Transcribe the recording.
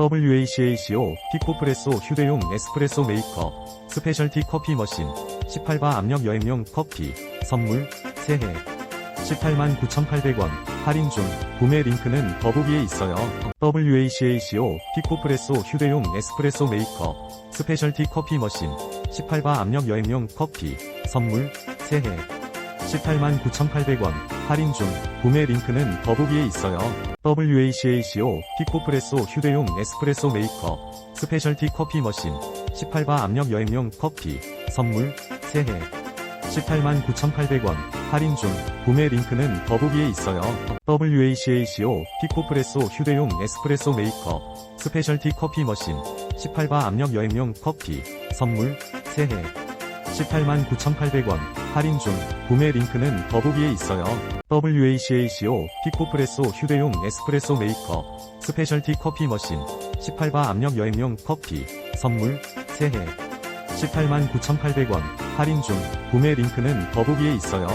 WACACO 피코프레소 휴대용 에스프레소 메이커 스페셜티 커피 머신 18바 압력 여행용 커피 선물 3회 189,800원 할인 중. 구매 링크는 더보기에 있어요. WACACO 피코프레소 휴대용 에스프레소 메이커 스페셜티 커피 머신 18바 압력 여행용 커피 선물 3회 189,800원 할인 중 구매 링크는 더보기에 있어요. WACACO 피코프레소 휴대용 에스프레소 메이커 스페셜티 커피 머신 18바 압력 여행용 커피 선물 3회 189,800원 할인 중 구매 링크는 더보기에 있어요. WACACO 피코프레소 휴대용 에스프레소 메이커 스페셜티 커피 머신 18바 압력 여행용 커피 선물 3회 189,800원 할인 중 구매 링크는 더보기에 있어요. WACACO 피코프레소 휴대용 에스프레소 메이커 스페셜티 커피 머신 18바 압력 여행용 커피 선물 3회 189,800원 할인 중 구매 링크는 더보기에 있어요.